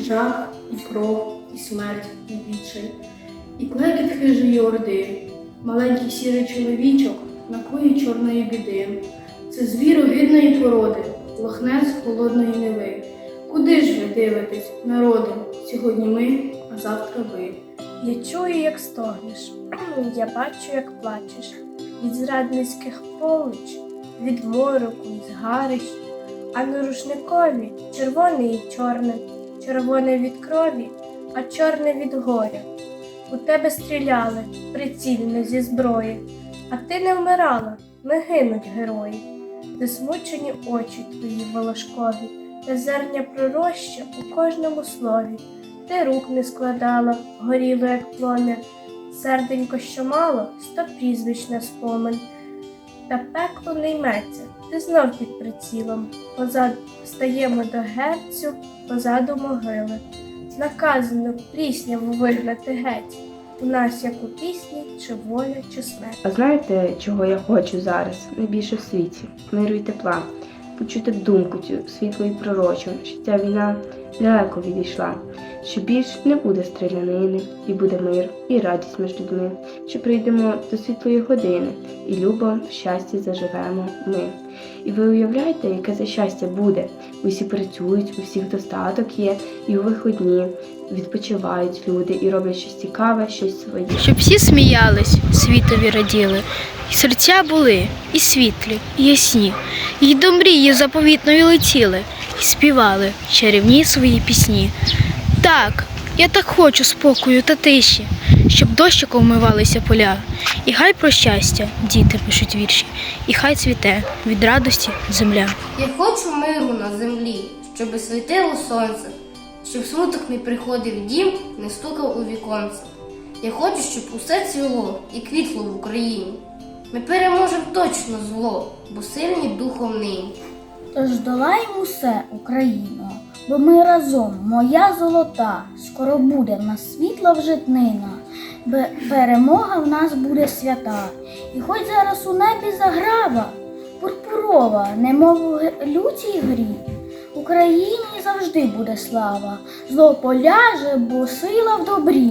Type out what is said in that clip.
жах, і кров, і смерть, і відчай, і клекіт хижої орди, маленький сірий чоловічок накує чорної біди. Це звір огидної породи, лохнець холодної неви. Куди ж ви дивитесь, народи? Сьогодні ми, а завтра ви. Я чую, як стогнеш, я бачу, як плачеш від зрадницьких полич, від мороку, і згарищ, а на рушникові червоне і чорне, червоне від крові, а чорне від горя. У тебе стріляли прицільно зі зброї, а ти не вмирала, не гинуть герої. Засмучені очі твої волошкові, та зерня пророща у кожному слові. Ти рук не складала, горіло, як плом'я, серденько, що мало, сто прізвищ на спомин. Та пекло не йметься, ти знов під прицілом. Позад стаємо до герцю, позаду могили. Наказано плісняву вигнати геть. У нас як у пісні, чи воля, чи смерть. А знаєте, чого я хочу зараз найбільше в світі? Миру і тепла. Почути думку цю світлу і пророчу, ця війна далеко відійшла, що більш не буде стрілянини, і буде мир, і радість між людьми, що прийдемо до світлої години, і любо в щасті заживемо ми. І ви уявляєте, яке це щастя буде? Усі працюють, у всіх достаток є, і у виходні відпочивають люди і роблять щось цікаве, щось своє. щоб всі сміялись, світові раділи, і серця були і світлі, і ясні, і до мрії заповітної летіли, і співали чарівні свої пісні. Так, я так хочу спокою та тиші, щоб дощиком вмивалися поля, і хай про щастя діти пишуть вірші, і хай цвіте від радості земля. Я хочу миру на землі, щоби світило сонце, щоб смуток не приходив дім, не стукав у віконце. Я хочу, щоб усе цвіло і квітло в Україні. Ми переможемо точно зло, бо сильні духом нині. Тож долаємо усе, Україно, бо ми разом, моя золота, скоро буде в нас світла вже днина, Бе- перемога в нас буде свята. І хоч зараз у небі заграва, пурпурова, немов лютій грі, Україні завжди буде слава, зло поляже, бо сила в добрі.